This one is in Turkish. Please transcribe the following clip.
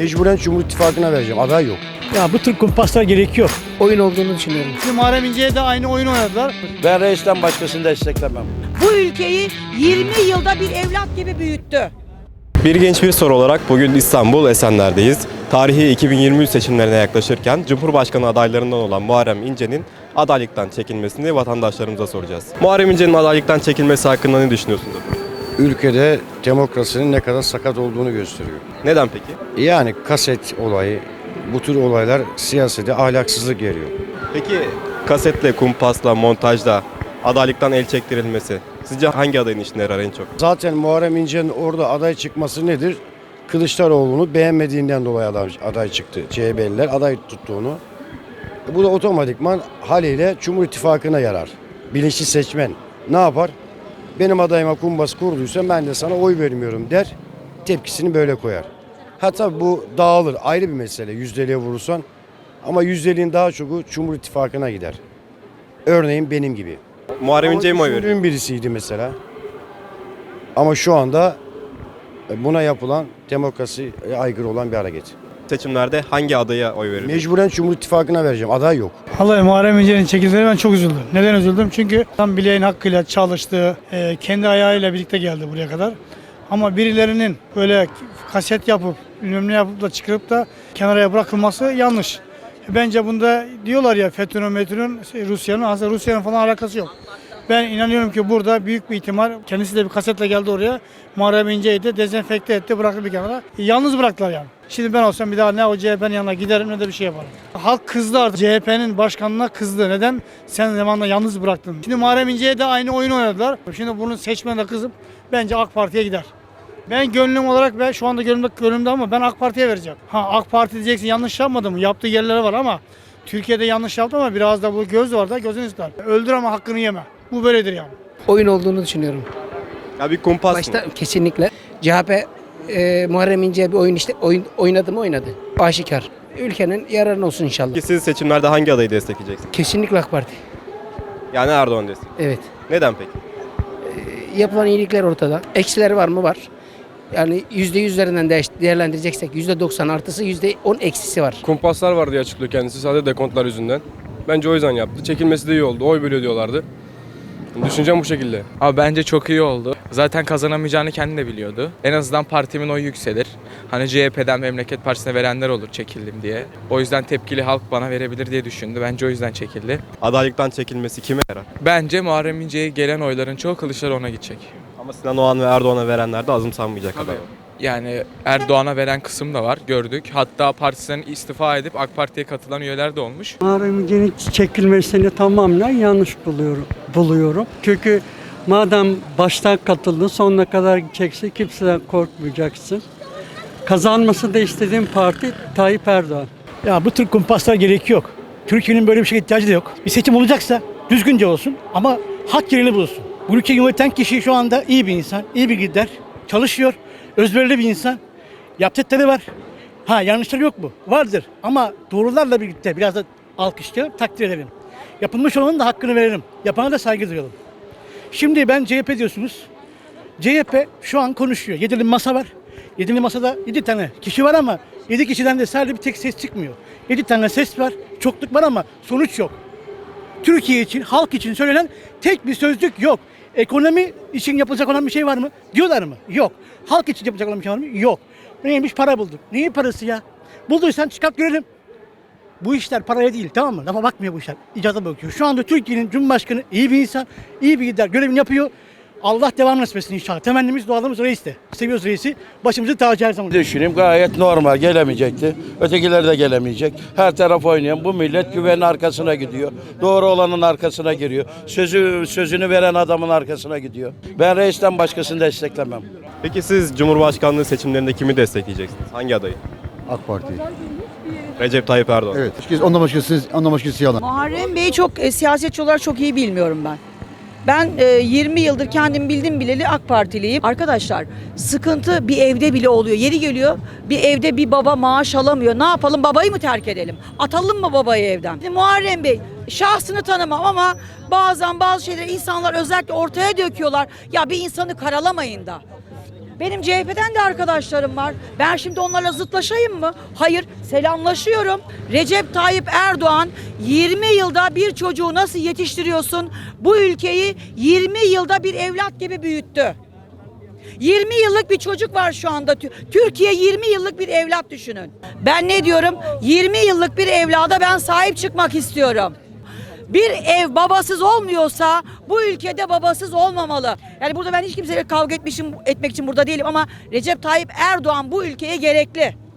Mecburen Cumhur İttifakı'na vereceğim. Aday yok. Ya bu tür kumpaslar gerekiyor. oyun olduğunu düşünüyorum. Şimdi Muharrem İnce'ye de aynı oyunu oynadılar. Ben reisten başkasını desteklemem. bu ülkeyi 20 yılda bir evlat gibi büyüttü. Bir genç bir soru olarak bugün İstanbul Esenler'deyiz. Tarihi 2023 seçimlerine yaklaşırken Cumhurbaşkanı adaylarından olan Muharrem İnce'nin adaylıktan çekilmesini vatandaşlarımıza soracağız. Muharrem İnce'nin adaylıktan çekilmesi hakkında ne düşünüyorsunuz? Ülkede demokrasinin ne kadar sakat olduğunu gösteriyor. Neden peki? Yani kaset olayı, bu tür olaylar siyasete ahlaksızlık geliyor. Peki kasetle, kumpasla, montajla adaylıktan el çektirilmesi sizce hangi adayın işine yarar en çok? Zaten Muharrem İnce'nin orada aday çıkması nedir? Kılıçdaroğlu'nu beğenmediğinden dolayı aday, aday çıktı. CHP'liler aday tuttu onu. E Bu da otomatikman haliyle Cumhur İttifakı'na yarar. Bilinçli seçmen ne yapar? Benim adayıma kumbas kurduysa ben de sana oy vermiyorum der. Tepkisini böyle koyar. Ha tabii bu dağılır ayrı bir mesele yüzdeliğe vurursan. Ama yüzdeliğin daha çoku Cumhur İttifakı'na gider. Örneğin benim gibi. Muharrem İnce'ye mi oy veriyor? düşündüğüm birisiydi mesela. Ama şu anda buna yapılan demokrasiye aykırı olan bir hareket. Seçimlerde hangi adaya oy verir? Mecburen Cumhur İttifakı'na vereceğim. Aday yok. Vallahi Muharrem İnce'nin çekildiğine ben çok üzüldüm. Neden üzüldüm? Çünkü tam bileğin hakkıyla çalıştı, e, kendi ayağıyla birlikte geldi buraya kadar. Ama birilerinin böyle kaset yapıp, bilmem ne yapıp da çıkarıp da kenara bırakılması yanlış. Bence bunda diyorlar ya FETÖ'nün, METÖ'nün, Rusya'nın, aslında Rusya'nın falan alakası yok. Ben inanıyorum ki burada büyük bir ihtimal kendisi de bir kasetle geldi oraya. Muharrem İnce'yi de dezenfekte etti, bıraktı bir kenara. Yalnız bıraktılar yani. Şimdi ben olsam bir daha ne o CHP'nin yanına giderim ne de bir şey yaparım. Halk kızdı artık. CHP'nin başkanına kızdı. Neden? Sen zamanla yalnız bıraktın. Şimdi Muharrem İnce'ye de aynı oyun oynadılar. Şimdi bunu seçmen de kızıp bence AK Parti'ye gider. Ben gönlüm olarak ben şu anda gönlümde, gönlümde ama ben AK Parti'ye vereceğim. Ha AK Parti diyeceksin yanlış yapmadı mı? Yaptığı yerleri var ama Türkiye'de yanlış yaptı ama biraz da bu göz var da gözünü ister. Öldür ama hakkını yeme. Bu böyledir yani. Oyun olduğunu düşünüyorum. Ya bir kumpas mı? Başta kesinlikle CHP e, Muharrem İnce'ye bir oyun işte oyun oynadı mı oynadı. Aşikar. Ülkenin yararına olsun inşallah. Peki siz seçimlerde hangi adayı destekleyeceksiniz? Kesinlikle AK Parti. Yani Erdoğan destek. Evet. Neden peki? Yapılan iyilikler ortada. Eksileri var mı? Var. Yani yüzde yüzlerinden değer- değerlendireceksek yüzde doksan artısı yüzde on eksisi var. Kumpaslar var diye açıklıyor kendisi sadece dekontlar yüzünden. Bence o yüzden yaptı. Çekilmesi de iyi oldu. Oy bölüyor diyorlardı. Düşüncem bu şekilde. Abi bence çok iyi oldu. Zaten kazanamayacağını kendi de biliyordu. En azından partimin oyu yükselir. Hani CHP'den Memleket Partisi'ne verenler olur çekildim diye. O yüzden tepkili halk bana verebilir diye düşündü. Bence o yüzden çekildi. Adaylıktan çekilmesi kime yarar? Bence Muharrem İnce'ye gelen oyların çoğu Kılıçdaroğlu'na gidecek. Ama Sinan Oğan ve Erdoğan'a verenler de azımsanmayacak aday. Yani Erdoğan'a veren kısım da var gördük. Hatta partisinden istifa edip AK Parti'ye katılan üyeler de olmuş. Muharrem İnce'nin çekilmesini tamamen yanlış buluyorum. buluyorum. Çünkü madem baştan katıldın sonuna kadar gideceksin kimseden korkmayacaksın. Kazanması da istediğim parti Tayyip Erdoğan. Ya bu tür kumpaslar gerek yok. Türkiye'nin böyle bir şeye ihtiyacı da yok. Bir seçim olacaksa düzgünce olsun ama hak yerini bulsun. Bu ülkeyi yöneten kişi şu anda iyi bir insan, iyi bir lider, çalışıyor, özverili bir insan. Yaptıkları var. Ha yanlışları yok mu? Vardır ama doğrularla birlikte biraz da alkışlayalım, takdir edelim. Yapılmış olanın da hakkını verelim. Yapana da saygı duyalım. Şimdi ben CHP diyorsunuz. CHP şu an konuşuyor. Yedili masa var. Yedili masada yedi tane kişi var ama yedi kişiden de sadece bir tek ses çıkmıyor. Yedi tane ses var, çokluk var ama sonuç yok. Türkiye için, halk için söylenen tek bir sözcük yok. Ekonomi için yapılacak olan bir şey var mı? Diyorlar mı? Yok. Halk için yapılacak olan bir şey var mı? Yok. Neymiş para bulduk. Neyin parası ya? Bulduysan çıkart görelim. Bu işler paraya değil tamam mı? Lafa bakmıyor bu işler. İcada bakıyor. Şu anda Türkiye'nin Cumhurbaşkanı iyi bir insan, iyi bir lider, görevini yapıyor. Allah devam nasip etsin inşallah. Temennimiz dualarımız reis de. Seviyoruz reisi. Başımızın tacı her zaman. Düşüneyim gayet normal gelemeyecekti. Ötekiler de gelemeyecek. Her taraf oynayan bu millet güvenin arkasına gidiyor. Doğru olanın arkasına giriyor. Sözü sözünü veren adamın arkasına gidiyor. Ben reisten başkasını desteklemem. Peki siz Cumhurbaşkanlığı seçimlerinde kimi destekleyeceksiniz? Hangi adayı? AK Parti. Recep Tayyip Erdoğan. Evet. Ondan başkası, ondan başkası yalan. Muharrem Bey'i çok e, siyasetçi olarak çok iyi bilmiyorum ben. Ben e, 20 yıldır kendim bildim bileli AK Partiliyim. Arkadaşlar sıkıntı bir evde bile oluyor. Yeri geliyor bir evde bir baba maaş alamıyor. Ne yapalım babayı mı terk edelim? Atalım mı babayı evden? Şimdi Muharrem Bey şahsını tanımam ama bazen bazı şeyleri insanlar özellikle ortaya döküyorlar. Ya bir insanı karalamayın da. Benim CHP'den de arkadaşlarım var. Ben şimdi onlarla zıtlaşayım mı? Hayır, selamlaşıyorum. Recep Tayyip Erdoğan 20 yılda bir çocuğu nasıl yetiştiriyorsun? Bu ülkeyi 20 yılda bir evlat gibi büyüttü. 20 yıllık bir çocuk var şu anda. Tü- Türkiye 20 yıllık bir evlat düşünün. Ben ne diyorum? 20 yıllık bir evlada ben sahip çıkmak istiyorum. Bir ev babasız olmuyorsa bu ülkede babasız olmamalı. Yani burada ben hiç kimseyle kavga etmişim etmek için burada değilim ama Recep Tayyip Erdoğan bu ülkeye gerekli.